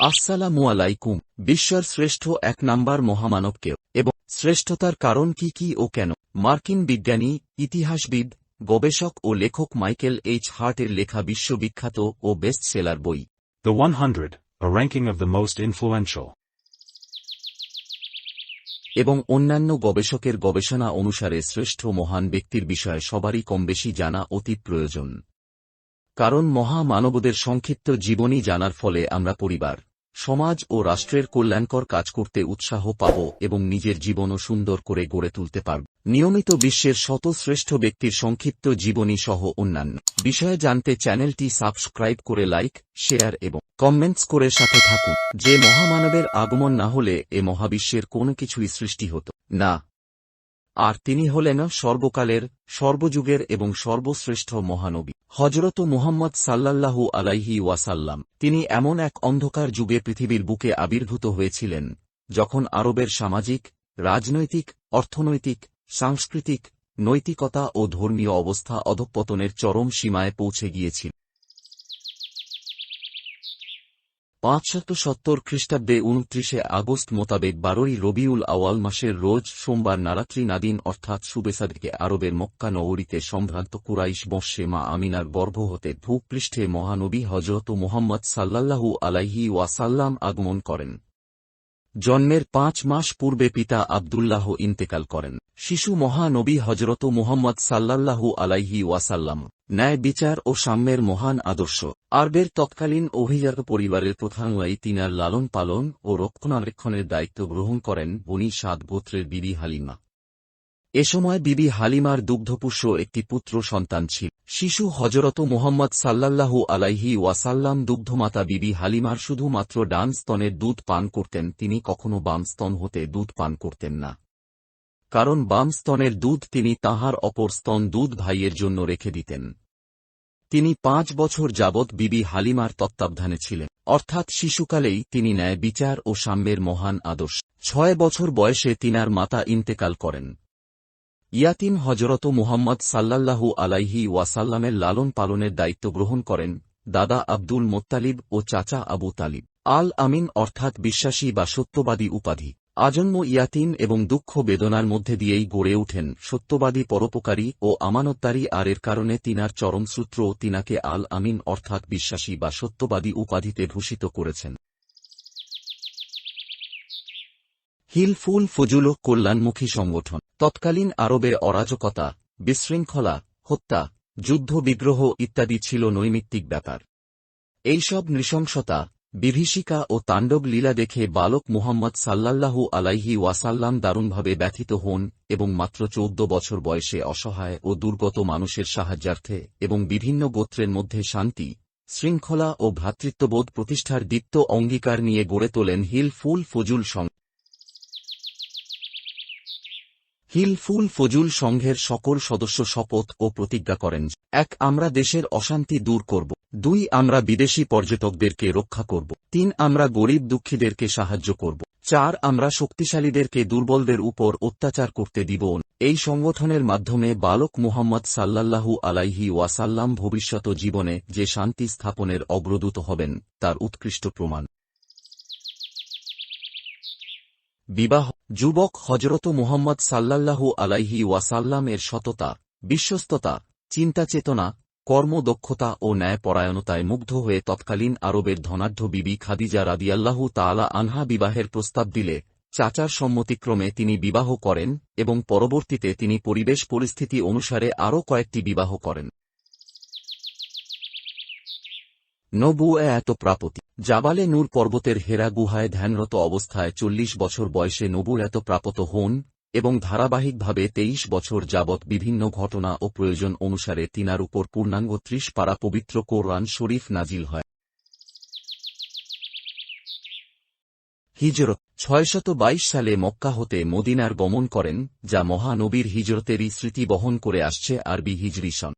আসসালামু আলাইকুম বিশ্বের শ্রেষ্ঠ এক নাম্বার মহামানবকে এবং শ্রেষ্ঠতার কারণ কি কি ও কেন? মার্কিন বিজ্ঞানী ইতিহাসবিদ গবেষক ও লেখক মাইকেল এইচ হার্টের লেখা বিশ্ববিখ্যাত ও বেস্ট সেলার বই। The 100, a ranking of the most influential. এবং অন্যান্য গবেষকের গবেষণা অনুসারে শ্রেষ্ঠ মহান ব্যক্তির বিষয়ে সবারই কমবেশি জানা অতি প্রয়োজন। কারণ মহামানবদের সংক্ষিপ্ত জীবনী জানার ফলে আমরা পরিবার সমাজ ও রাষ্ট্রের কল্যাণকর কাজ করতে উৎসাহ পাব এবং নিজের জীবনও সুন্দর করে গড়ে তুলতে পারব। নিয়মিত বিশ্বের শত শ্রেষ্ঠ ব্যক্তির সংক্ষিপ্ত জীবনী সহ অন্যান্য বিষয়ে জানতে চ্যানেলটি সাবস্ক্রাইব করে লাইক, শেয়ার এবং কমেন্টস করে সাথে থাকুন। যে মহামানবের আগমন না হলে এ মহাবিশ্বের কোনো কিছুই সৃষ্টি হতো না। আর তিনি হলেন সর্বকালের সর্বযুগের এবং সর্বশ্রেষ্ঠ মহানবী। হজরত মুহাম্মদ সাল্লাল্লাহু আলাইহি ওয়াসাল্লাম, তিনি এমন এক অন্ধকার যুগে পৃথিবীর বুকে আবির্ভূত হয়েছিলেন, যখন আরবের সামাজিক, রাজনৈতিক, অর্থনৈতিক, সাংস্কৃতিক, নৈতিকতা ও ধর্মীয় অবস্থা অধঃপতনের চরম সীমায় পৌঁছে গিয়েছিল। পাঁচশত সত্তর খ্রিস্টাব্দে উনত্রিশে আগস্ট মোতাবেক বারোই রবিউল আওয়াল মাসের রোজ সোমবার নারাত্রি নাদিন অর্থাৎ সুবেসাদিকে আরবের মক্কা নগরীতে সম্ভ্রান্ত কুরাইশ বর্ষে মা আমিনার গর্ভ হতে ভূপৃষ্ঠে মহানবী হজরত মোহাম্মদ সাল্লাল্লাহু আলাইহি ওয়াসাল্লাম আগমন করেন। জন্মের পাঁচ মাস পূর্বে পিতা আবদুল্লাহ ইন্তেকাল করেন। শিশু মহানবী হজরত মোহাম্মদ সাল্লাল্লাহু আলাইহি ওয়াসাল্লাম, ন্যায় বিচার ও সাম্যের মহান আদর্শ। আরবের তৎকালীন অভিজাত পরিবারের প্রধানওয়াই তিনার লালন পালন ও রক্ষণাবেক্ষণের দায়িত্ব গ্রহণ করেন বনি সাত গোত্রের বিবি হালিমা। এ সময় বিবি হালিমার দুগ্ধপুষ্য একটি পুত্র সন্তান ছিল। শিশু হজরত মোহাম্মদ সাল্লাল্লাহু আলাইহি ওয়াসাল্লাম দুগ্ধমাতা বিবি হালিমার শুধুমাত্র ডান স্তনের দুধ পান করতেন, তিনি কখনো বাম স্তন হতে দুধ পান করতেন না। কারণ বাম স্তনের দুধ তিনি তাহার অপর স্তন দুধ ভাইয়ের জন্য রেখে দিতেন। তিনি পাঁচ বছর যাবৎ বিবি হালিমার তত্ত্বাবধানে ছিলেন। অর্থাৎ শিশুকালেই তিনি ন্যায় বিচার ও সাম্যের মহান আদর্শ। ছয় বছর বয়সে তিনার মাতা ইন্তেকাল করেন। ইয়াতিম হজরত মুহাম্মদ সাল্লাল্লাহু আলাইহি ওয়াসাল্লামের লালন পালনের দায়িত্ব গ্রহণ করেন দাদা আব্দুল মোত্তালিব ও চাচা আবু তালিব। আল আমিন অর্থাৎ বিশ্বাসী বা সত্যবাদী উপাধি। আজন্ম ইয়াতিম এবং দুঃখ বেদনার মধ্যে দিয়েই গড়ে ওঠেন সত্যবাদী পরোপকারী ও আমানতদারী আর এর কারণে তিনার চরমসূত্র তিনাকে আল আমিন অর্থাৎ বিশ্বাসী বা সত্যবাদী উপাধিতে ভূষিত করেছেন। হিলফুল ফজুল কল্যাণমুখী সংগঠন, তৎকালীন আরবের অরাজকতা, বিশৃঙ্খলা, হত্যা, যুদ্ধ বিগ্রহ ইত্যাদি ছিল নৈমিত্তিক ব্যাপার। এইসব নৃশংসতা, বিভীষিকা ও তাণ্ডব লীলা দেখে বালক মুহাম্মদ সাল্লাল্লাহু আলাইহি ওয়াসাল্লাম দারুণভাবে ব্যথিত হন এবং মাত্র চৌদ্দ বছর বয়সে অসহায় ও দুর্গত মানুষের সাহায্যার্থে এবং বিভিন্ন গোত্রের মধ্যে শান্তি, শৃঙ্খলা ও ভ্রাতৃত্ববোধ প্রতিষ্ঠার দীপ্ত অঙ্গীকার নিয়ে গড়ে তোলেন হিল ফুল ফজুল সংঘ হিল ফুল ফজুল সংঘের সকল সদস্য শপথ ও প্রতিজ্ঞা করেন এক, আমরা দেশের অশান্তি দূর করব। দুই, আমরা বিদেশি পর্যটকদেরকে রক্ষা করব। তিন, আমরা গরিব দুঃখীদেরকে সাহায্য করব। চার, আমরা শক্তিশালীদেরকে দুর্বলদের উপর অত্যাচার করতে দিব। এই সংগঠনের মাধ্যমে বালক মুহাম্মদ সাল্লাল্লাহু আলাইহি ওয়াসাল্লাম ভবিষ্যত জীবনে যে শান্তি স্থাপনের অগ্রদূত হবেন, তার উৎকৃষ্ট প্রমাণ। বিবাহ, যুবক হজরত মুহাম্মদ সাল্লাল্লাহু আলাইহি ওয়াসাল্লাম এর সততা, বিশ্বস্ততা চিন্তাচেতনা কর্মদক্ষতা ও ন্যায়পরায়ণতায় মুগ্ধ হয়ে তৎকালীন আরবের ধনাঢ্য বিবি খাদিজা রাদিয়াল্লাহু তাআলা আনহা বিবাহের প্রস্তাব দিলে চাচার সম্মতিক্রমে তিনি বিবাহ করেন এবং পরবর্তীতে তিনি পরিবেশ পরিস্থিতি অনুসারে আরও কয়েকটি বিবাহ করেন। নবুয়ে এত প্রাপতি জাবালে নূর পর্বতের হেরা গুহায় ধ্যানরত অবস্থায় চল্লিশ বছর বয়সে নবু এত প্রাপত হন এবং ধারাবাহিকভাবে তেইশ বছর যাবৎ বিভিন্ন ঘটনা ও প্রয়োজন অনুসারে তিনার উপর পূর্ণাঙ্গ ত্রিশ পারা পবিত্র কোরআন শরীফ নাজিল হয়। হিজরত ছয়শত সালে মক্কা হতে মদিনার গমন করেন, যা মহানবীর হিজরতেরই স্মৃতি বহন করে আসছে আরবি হিজরি সন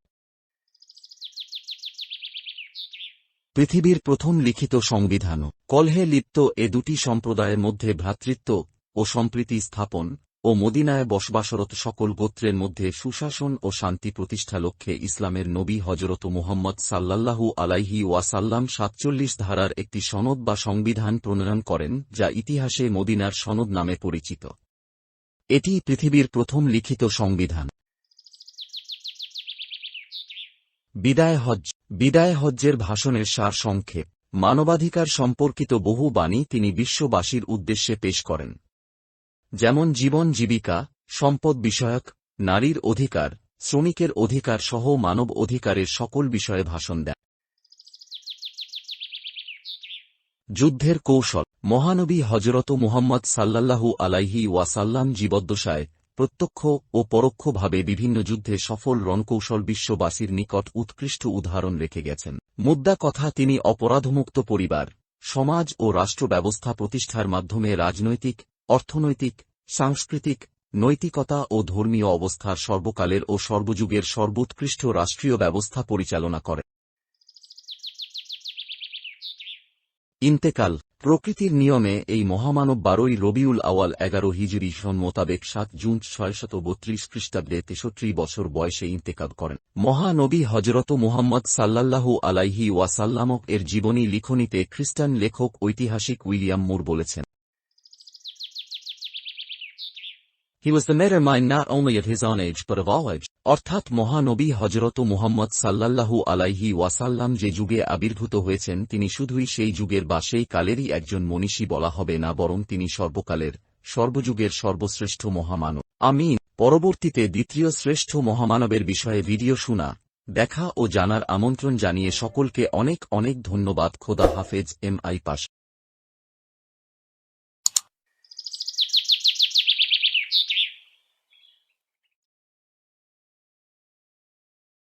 পৃথিবীর প্রথম লিখিত সংবিধান, কলহে লিপ্ত এ দুটি সম্প্রদায়ের মধ্যে ভ্রাতৃত্ব ও সম্প্রীতি স্থাপন ও মদিনায় বসবাসরত সকল গোত্রের মধ্যে সুশাসন ও শান্তি প্রতিষ্ঠা লক্ষ্যে ইসলামের নবী হজরত মুহম্মদ সাল্লাল্লাহু আলাইহি ওয়াসাল্লাম সাতচল্লিশ ধারার একটি সনদ বা সংবিধান প্রণয়ন করেন, যা ইতিহাসে মদিনার সনদ নামে পরিচিত। এটি পৃথিবীর প্রথম লিখিত সংবিধান। বিদায় হজ বিদায় হজ্জের ভাষণের সার সংক্ষেপ। মানবাধিকার সম্পর্কিত বহু বাণী তিনি বিশ্ববাসীর উদ্দেশ্যে পেশ করেন। যেমন জীবন জীবিকা, সম্পদ বিষয়ক, নারীর অধিকার, শ্রমিকের অধিকার সহ মানব অধিকারের সকল বিষয়ে ভাষণ দেন। যুদ্ধের কৌশল। মহানবী হজরত মুহাম্মদ সাল্লাল্লাহু আলাইহি ওয়াসাল্লাম জীবদ্দশায় প্রত্যক্ষ ও পরোক্ষভাবে বিভিন্ন যুদ্ধে সফল রণকৌশল বিশ্ববাসীর নিকট উৎকৃষ্ট উদাহরণ রেখে গেছেন। মুদ্রা কথা, তিনি অপরাধমুক্ত পরিবার, সমাজ ও রাষ্ট্র ব্যবস্থা প্রতিষ্ঠার মাধ্যমে রাজনৈতিক, অর্থনৈতিক, সাংস্কৃতিক, নৈতিকতা ও ধর্মীয় অবস্থার সর্বকালের ও সর্বযুগের সর্বোৎকৃষ্ট রাষ্ট্রীয় ব্যবস্থা পরিচালনা করে। ইন্তেকাল প্রকৃতির নিয়মে এই মহামানব বারোই রবিউল আওয়াল এগারো হিজরি সন মোতাবেক সাত জুন ছয়শত বত্রিশ খ্রিস্টাব্দে তেষট্টি বছর বয়সে ইন্তেকাল করেন মহানবী হজরত মুহাম্মদ সাল্লাল্লাহু আলাইহি ওয়াসাল্লামক এর জীবনী লিখনিতে খ্রিস্টান লেখক ঐতিহাসিক উইলিয়াম মুর বলেছেন He was the better mind not only of his own age, but of all age. অর্থাৎ মহানবী হজরত মুহাম্মদ সাল্লাল্লাহু আলাইহি ওয়াসাল্লাম যে যুগে আবির্ভূত হয়েছেন, তিনি শুধুই সেই যুগের বা সেই কালেরই একজন মনীষী বলা হবে না, বরং তিনি সর্বকালের, সর্বযুগের সর্বশ্রেষ্ঠ মহামানব। আমি পরবর্তীতে দ্বিতীয় শ্রেষ্ঠ মহামানবের বিষয়ে ভিডিও শোনা, দেখা ও জানার আমন্ত্রণ জানিয়ে সকলকে অনেক অনেক ধন্যবাদ। খোদা হাফেজ। M I pass.